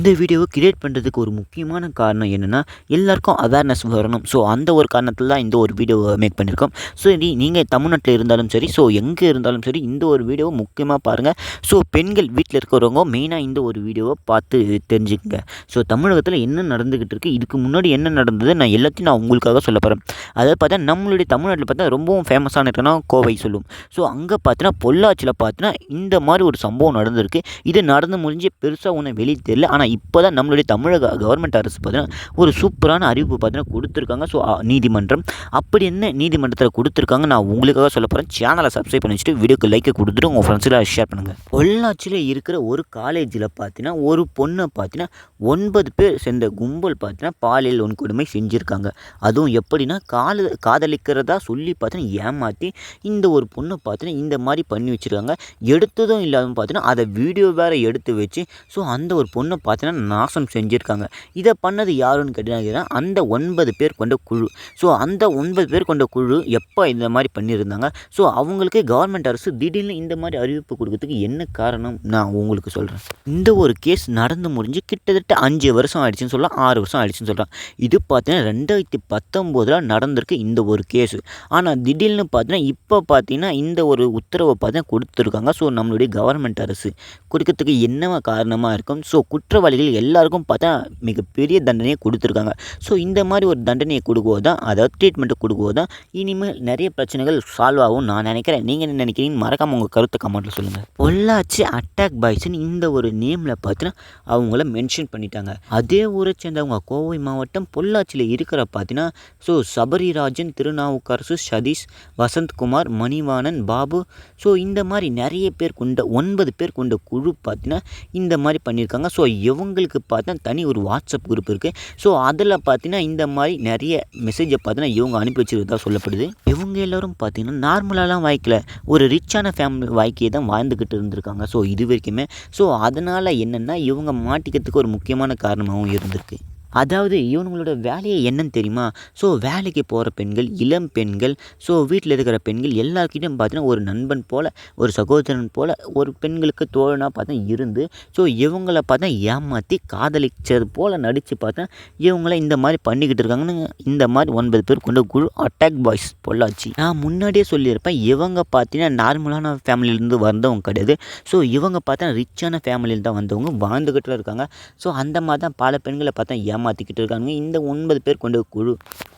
இந்த வீடியோவை கிரியேட் பண்ணுறதுக்கு ஒரு முக்கியமான காரணம் என்னென்னா எல்லாருக்கும் அவேர்னஸ் வரணும். ஸோ அந்த ஒரு காரணத்தில் தான் இந்த ஒரு வீடியோவை மேக் பண்ணியிருக்கோம் ஸோ நீங்கள் தமிழ்நாட்டில் இருந்தாலும் சரி ஸோ எங்கே இருந்தாலும் சரி இந்த ஒரு வீடியோவை முக்கியமாக பாருங்கள் ஸோ பெண்கள் வீட்டில் இருக்கிறவங்க மெயினாக இந்த ஒரு வீடியோவை பார்த்து தெரிஞ்சுக்கங்க. ஸோ தமிழகத்தில் என்ன நடந்துக்கிட்டு இருக்குது இதுக்கு முன்னாடி என்ன நடந்தது நான் எல்லாத்தையும் நான் உங்களுக்காக சொல்ல போகிறேன் அதாவது பார்த்தா நம்மளுடைய தமிழ்நாட்டில் பார்த்தா ரொம்பவும் ஃபேமஸான இருக்குன்னா கோவை சொல்லும் ஸோ அங்கே பார்த்தீங்கன்னா பொள்ளாச்சியில் பார்த்தீங்கன்னா இந்த மாதிரி ஒரு சம்பவம் நடந்திருக்கு. இது நடந்து முடிஞ்சு பெருசாக ஒன்று வெளியே தெரியல. ஆனால் இப்போ தான் நம்மளுடைய தமிழக கவர்மெண்ட் அரசு பார்த்தீங்கன்னா ஒரு சூப்பரான அறிவிப்பு பார்த்தீங்கன்னா கொடுத்துருக்காங்க. ஸோ நீதிமன்றம். அப்படி என்ன நீதிமன்றத்தில் கொடுத்துருக்காங்க நான் உங்களுக்காக சொல்ல போகிறேன் சேனலை சப்ஸ்கிரைப் பண்ணி வச்சுட்டு வீடியோக்கு லைக்கை கொடுத்துட்டு உங்கள் ஃப்ரெண்ட்ஸில் ஷேர் பண்ணுங்கள் பொள்ளாச்சியில் இருக்கிற ஒரு காலேஜில் பார்த்தீங்கன்னா ஒரு பொண்ணை பார்த்தீங்கன்னா ஒன்பது பேர் சேர்ந்த கும்பல் பார்த்தீங்கன்னா பாலியல் வன்கொடுமை செஞ்சுருக்காங்க. அதுவும் எப்படின்னா கால காதலிக்கிறதா சொல்லி பார்த்தீங்கன்னா ஏமாற்றி இந்த ஒரு பொண்ணை பார்த்தீங்கன்னா இந்த மாதிரி பண்ணி வச்சுருக்காங்க. எடுத்ததும் இல்லாமல் பார்த்தீங்கன்னா அதை வீடியோ வேறு எடுத்து வச்சு ஸோ அந்த ஒரு பொண்ணை பார்த்து பார்த்தீங்கன்னா நாசம் செஞ்சுருக்காங்க. இதை பண்ணது யாருன்னு கேட்டீங்கன்னா அந்த ஒன்பது பேர் கொண்ட குழு. ஸோ அந்த ஒன்பது பேர் கொண்ட குழு எப்போ இந்த மாதிரி பண்ணியிருந்தாங்க? ஸோ அவங்களுக்கு கவர்மெண்ட் அரசு திடீர்னு இந்த மாதிரி அறிவிப்பு கொடுக்கறதுக்கு என்ன காரணம்? நான் உங்களுக்கு சொல்கிறேன் இந்த ஒரு கேஸ் நடந்து முடிஞ்சு கிட்டத்தட்ட அஞ்சு வருஷம் ஆயிடுச்சுன்னு சொல்லலாம். ஆறு வருஷம் ஆயிடுச்சுன்னு சொல்கிறேன் இது பார்த்தீங்கன்னா ரெண்டாயிரத்தி பத்தொம்போதில் நடந்திருக்கு இந்த ஒரு கேஸு ஆனால் திடீர்னு பார்த்தீங்கன்னா இப்போ பார்த்தீங்கன்னா இந்த ஒரு உத்தரவை பார்த்தீங்கன்னா கொடுத்துருக்காங்க. ஸோ நம்மளுடைய கவர்மெண்ட் அரசு. கொடுக்கறதுக்கு என்னவா காரணமாக இருக்கும்? ஸோ குற்றவாளி குற்றவாளிகள் எல்லாருக்கும் பார்த்தா மிகப்பெரிய தண்டனையை கொடுத்துருக்காங்க. ஸோ இந்த மாதிரி ஒரு தண்டனையை கொடுக்கும்போது தான் அதாவது ட்ரீட்மெண்ட்டை கொடுக்கும்போது தான் இனிமேல் நிறைய பிரச்சனைகள் சால்வ் ஆகும் நான் நினைக்கிறேன். நீங்கள் என்ன நினைக்கிறீங்க? மறக்காமல் உங்கள் கருத்தை கமெண்ட்டில் சொல்லுங்கள் பொள்ளாச்சி அட்டாக் பாய்ஸ்னு இந்த ஒரு நேமில் பார்த்தீங்கன்னா அவங்கள மென்ஷன் பண்ணிட்டாங்க. அதே ஊரை சேர்ந்தவங்க கோவை மாவட்டம் பொள்ளாச்சியில் இருக்கிற பார்த்தீங்கன்னா ஸோ சபரிராஜன் திருநாவுக்கரசு சதீஷ் வசந்த்குமார் மணிவாணன் பாபு. ஸோ இந்த மாதிரி நிறைய பேர் கொண்ட ஒன்பது பேர் கொண்ட குழு பார்த்தீங்கன்னா இந்த மாதிரி பண்ணியிருக்காங்க. ஸோ அவங்களுக்கு பார்த்தா தனி ஒரு வாட்ஸ்அப் குரூப் இருக்குது ஸோ அதில் பார்த்தீங்கன்னா இந்த மாதிரி நிறைய மெசேஜை பார்த்தீங்கன்னா இவங்க அனுப்பி வச்சுருக்கதா சொல்லப்படுது. இவங்க எல்லோரும் பார்த்தீங்கன்னா நார்மலாலாம் வாய்க்கல. ஒரு ரிச்சான ஃபேமிலி வாழ்க்கையை தான் வாழ்ந்துக்கிட்டு இருந்திருக்காங்க. ஸோ இது வரைக்குமே. ஸோ அதனால் என்னென்னா இவங்க மாட்டிக்கிறதுக்கு ஒரு முக்கியமான காரணமாகவும் இருந்திருக்கு. அதாவது இவனுங்களோட வேலையை என்னன்னு தெரியுமா? ஸோ வேலைக்கு போகிற பெண்கள் இளம் பெண்கள் ஸோ வீட்டில் இருக்கிற பெண்கள் எல்லாருக்கிட்டையும் பார்த்தீங்கன்னா ஒரு நண்பன் போல் ஒரு சகோதரன் போல் ஒரு பெண்களுக்கு தோழனாக பார்த்தா இருந்து ஸோ இவங்கள பார்த்தா ஏமாற்றி காதலிச்சது போல் நடித்து பார்த்தா இவங்கள இந்த மாதிரி பண்ணிக்கிட்டு இருக்காங்கன்னு இந்த மாதிரி ஒன்பது பேர் கொண்ட குழு அட்டாக் பாய்ஸ் பொள்ளாச்சி. நான் முன்னாடியே சொல்லியிருப்பேன் இவங்க பார்த்தீங்கன்னா நார்மலான ஃபேமிலியிலேருந்து வந்தவங்க கிடையாது. ஸோ இவங்க பார்த்தா ரிச்சான ஃபேமிலியில் தான் வந்தவங்க வாழ்ந்துக்கிட்டு இருக்காங்க. ஸோ அந்த மாதிரி தான் பல பெண்களை பார்த்தா ஏமாற்றிக்கிட்டு இருக்காங்க இந்த ஒன்பது பேர் கொண்ட குழு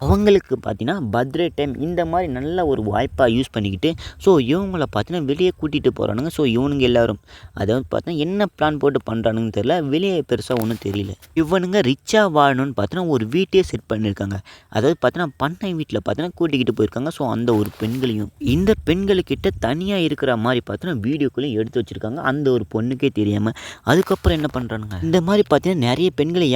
அவங்களுக்கு பார்த்தீங்கன்னா பர்த்டே டைம் இந்த மாதிரி நல்ல ஒரு வாய்ப்பாக யூஸ் பண்ணிக்கிட்டு ஸோ இவங்கள பார்த்தீங்கன்னா வெளியே கூட்டிகிட்டு போகிறானுங்க ஸோ இவனுங்க எல்லோரும் அதாவது பார்த்தா என்ன பிளான் போட்டு பண்ணுறானுங்கன்னு தெரியல. வெளியே பெருசாக ஒன்றும் தெரியல. இவனுங்க ரிச்சாக வாழணும்னு பார்த்தீங்கன்னா ஒரு வீட்டையே செட் பண்ணியிருக்காங்க அதாவது பார்த்தீங்கன்னா பண்ணை வீட்டில் பார்த்தீங்கன்னா கூட்டிக்கிட்டு போயிருக்காங்க. ஸோ அந்த ஒரு பெண்களையும் இந்த பெண்களுக்கிட்ட தனியாக இருக்கிற மாதிரி பார்த்தீங்கன்னா வீடியோக்களையும் எடுத்து வச்சுருக்காங்க. அந்த ஒரு பொண்ணுக்கே தெரியாமல் அதுக்கப்புறம் என்ன பண்ணுறானுங்க இந்த மாதிரி பார்த்தீங்கன்னா நிறைய பெண்களை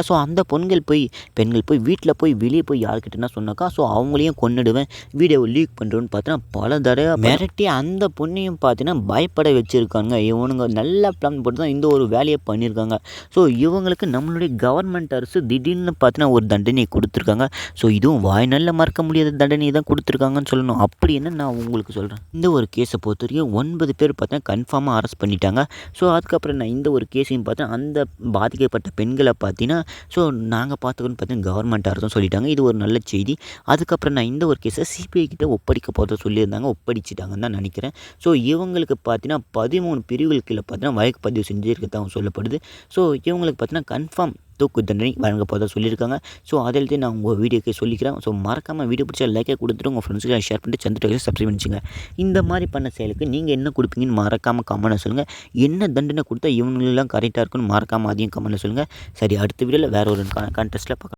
ஏமாத்திருக்கானுங்க ஸோ அந்த பெண்கள் போய் பெண்கள் போய் வீட்டில் போய் வெளியே போய் யார்கிட்டனா சொன்னாக்கா ஸோ அவங்களையும் கொண்டுடுவேன் வீடியோவை லீக் பண்ணுறோன்னு பார்த்தீங்கன்னா பல தடவை மிரட்டி அந்த பொண்ணையும் பார்த்தீங்கன்னா பயப்பட வச்சுருக்காங்க. இவனுங்க நல்லா பிளான் போட்டு தான் இந்த ஒரு வேலையை பண்ணியிருக்காங்க. ஸோ இவங்களுக்கு நம்மளுடைய கவர்மெண்ட் அரசு திடீர்னு பார்த்தீங்கன்னா ஒரு தண்டனையை கொடுத்துருக்காங்க. ஸோ இதுவும் வாய் நல்ல மறக்க முடியாத தண்டனையை தான் கொடுத்துருக்காங்கன்னு சொல்லணும். அப்படி என்ன நான் உங்களுக்கு சொல்கிறேன் இந்த ஒரு கேஸை பொறுத்த வரைக்கும் ஒன்பது பேர் பார்த்தா கன்ஃபார்மாக அரெஸ்ட் பண்ணிட்டாங்க. ஸோ அதுக்கப்புறம் நான் இந்த ஒரு கேஸையும் பார்த்தேன். அந்த பாதிக்கப்பட்ட பெண்களை பார்த்தீங்கன்னா ஸோ நாங்கள் பார்த்துக்கணும்னு பார்த்தீங்கன்னா கவர்மெண்ட் அரசும் சொல்லிட்டாங்க. இது ஒரு நல்ல செய்தி. அதுக்கப்புறம் நான் இந்த ஒரு கேஸை சிபிஐ கிட்ட ஒப்படைக்க போகிறத சொல்லியிருந்தாங்க. ஒப்படைச்சிட்டாங்கன்னு தான் நினைக்கிறேன். ஸோ இவங்களுக்கு பார்த்தீங்கன்னா பதிமூணு பிரிவுகள் கீழே பார்த்தீங்கன்னா வழக்கு பதிவு செஞ்சுருக்கதான் சொல்லப்படுது. ஸோ இவங்களுக்கு பார்த்தீங்கன்னா கன்ஃபார்ம் தூக்கு தண்டனை வழங்க போதாக சொல்லியிருக்காங்க. ஸோ அதில் நான் உங்கள் வீடியோக்கு சொல்லிக்கிறேன். ஸோ மறக்காமல் வீடியோ பிடிச்ச லைக்கை கொடுத்துட்டு உங்கள் ஃப்ரெண்ட்ஸுக்கு ஷேர் பண்ணிட்டு சந்திர சப்ஸ்கிரைப் பண்ணிச்சுங்க. இந்த மாதிரி பண்ண செயலுக்கு நீங்கள் என்ன கொடுப்பீங்கன்னு மறக்காமல் கமெண்ட்டில் சொல்லுங்கள் என்ன தண்டனை கொடுத்தா இவங்களெல்லாம் கரெக்டாக இருக்குன்னு மறக்காமல் அதையும் கமெண்ட்டில் சொல்லுங்கள் சரி அடுத்த வீடியோவில் வேறு ஒரு கான்டெஸ்ட்டில் பார்க்கலாம்.